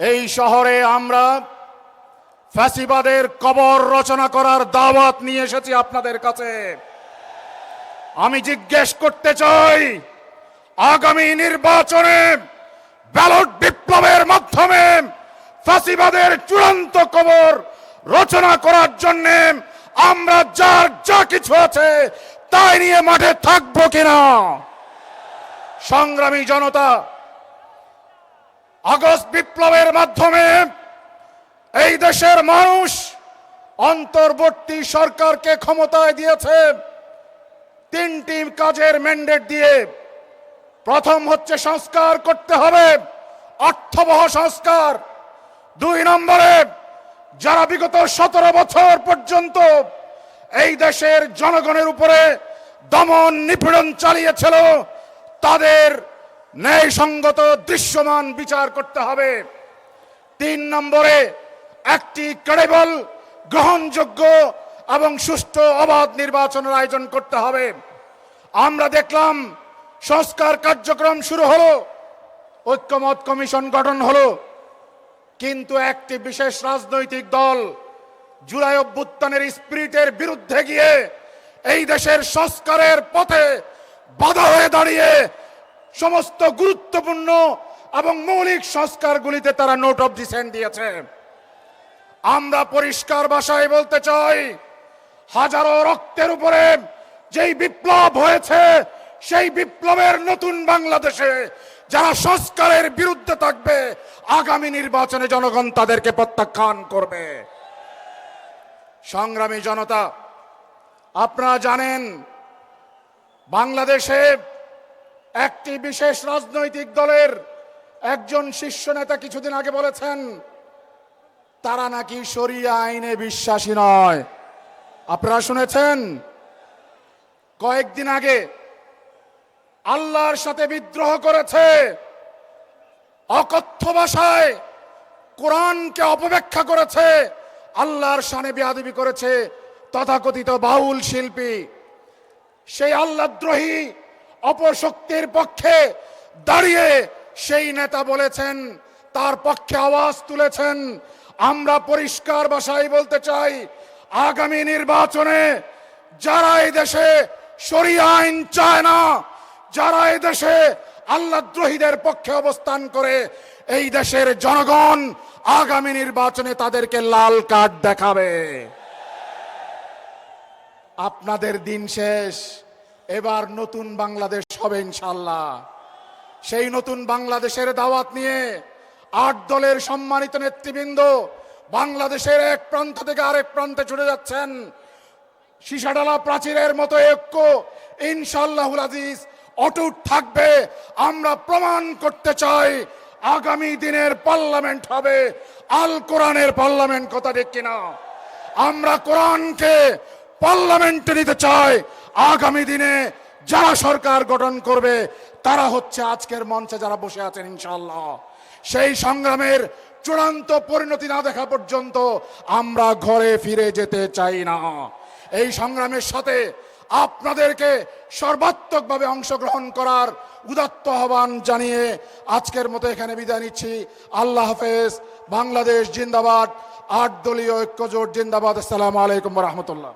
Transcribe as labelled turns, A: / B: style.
A: এই শহরে আমরা ফ্যাসিবাদের কবর রচনা করার দাওয়াত নিয়ে এসেছি আপনাদের কাছে। আমি জিজ্ঞেস করতে চাই, আগামী নির্বাচনে ব্যালট বিপ্লবের মাধ্যমে ফ্যাসিবাদের চূড়ান্ত কবর রচনা করার জন্য আমরা যার যা কিছু আছে তাই নিয়ে মাঠে থাকব কিনা? সংগ্রামী জনতা আগস্ট বিপ্লবের মাধ্যমে এই দেশের মানুষ অন্তর্বর্তী সরকারকে ক্ষমতায় দিয়েছে। তিনটি কাজের ম্যান্ডেট দিয়ে প্রথম হচ্ছে সংস্কার করতে হবে, অর্থবহ সংস্কার। দুই নম্বরে, যারা বিগত সতেরো বছর পর্যন্ত এই দেশের জনগণের উপরে দমন নিপীড়ন চালিয়েছিল, তাদের ন্যায়সঙ্গত দৃশ্যমান বিচার করতে হবে। তিন নম্বরে, একটি ক্রেডিবল গ্রহণযোগ্য এবং সুষ্ঠু অবাধ নির্বাচনের আয়োজন করতে হবে। আমরা দেখলাম সংস্কার কার্যক্রম শুরু হলো, ঐক্যমত কমিশন গঠন হলো, কিন্তু একটি বিশেষ রাজনৈতিক দল জুলাই অভ্যুত্থানের স্পিরিটের বিরুদ্ধে গিয়ে এই দেশের সংস্কারের পথে বাধা হয়ে দাঁড়িয়ে সমস্ত গুরুত্বপূর্ণ এবং মৌলিক সংস্কারগুলিতে তারা নোট অফ ডিসেন্ট দিয়েছে। আমরা পরিষ্কার ভাষায় বলতে চাই, হাজারো রক্তের উপরে যেই বিপ্লব হয়েছে, সেই বিপ্লবের নতুন বাংলাদেশে যারা সংস্কারের বিরুদ্ধে থাকবে, আগামী নির্বাচনে জনগণ তাদেরকে প্রত্যাখ্যান করবে। সংগ্রামী জনতা, আপনারা জানেন, বাংলাদেশে একটি বিশেষ রাজনৈতিক দলের একজন শীর্ষ নেতা কিছুদিন আগে বলেছেন, তারা নাকি শরিয়া আইনে বিশ্বাসী নয়। আপনারা শুনেছেন? কয়েকদিন আগে আল্লাহর সাথে বিদ্রোহ করেছে, অকথ্য ভাষায় কোরআনকে অপব্যাখ্যা করেছে, আল্লাহর সানে বেয়াদবি করেছে তথাকথিত বাউল শিল্পী। সেই আল্লাদ্রোহী অপশক্তির পক্ষে দাঁড়িয়ে সেই নেতা বলেছেন, তার পক্ষে আওয়াজ তুলেছেন। আমরা পরিষ্কার ভাষায় বলতে চাই, আগামী নির্বাচনে যারা এই দেশে সরিয়া আইন চায় না, যারা এই দেশে আল্লাদ্রোহীদের পক্ষে অবস্থান করে, এই দেশের জনগণ আগামী নির্বাচনে তাদেরকে লাল কার্ড দেখাবে। আপনাদের দিন শেষ। এবার নতুন বাংলাদেশ হবে ইনশাল্লাহ সেই নতুন বাংলাদেশের দাওয়াত নিয়ে আট দলের সম্মানিত নেতৃবৃন্দ বাংলাদেশের এক প্রান্ত থেকে আরেক প্রান্তে ছুটে যাচ্ছেন। সিসাডালা প্রাচীরের মতো ঐক্য ইনশাল্লাহুল আজিজ অটুট থাকবে। আমরা প্রমাণ করতে চাই, আগামী দিনের পার্লামেন্ট হবে। আল কোরআনের পার্লামেন্ট কথা ঠিক কিনা? আমরা কোরআনকে পার্লামেন্টে নিতে চাই আগামী দিনে যারা সরকার গঠন করবে, তারা হচ্ছে আজকের মঞ্চে যারা বসে আছেন ইনশাল্লাহ সেই সংগ্রামের চূড়ান্ত পরিণতি না দেখা পর্যন্ত আমরা ঘরে ফিরে যেতে চাই না। এই সংগ্রামের সাথে আপনাদেরকে সর্বাত্মকভাবে অংশগ্রহণ করার উদাত্ত আহ্বান জানিয়ে আজকের মতো এখানে বিদায় নিচ্ছি। আল্লাহ হাফেজ। বাংলাদেশ জিন্দাবাদ। আট দলীয় ঐক্যজোট জিন্দাবাদ। আসসালামু আলাইকুম রহমতুল্লাহ।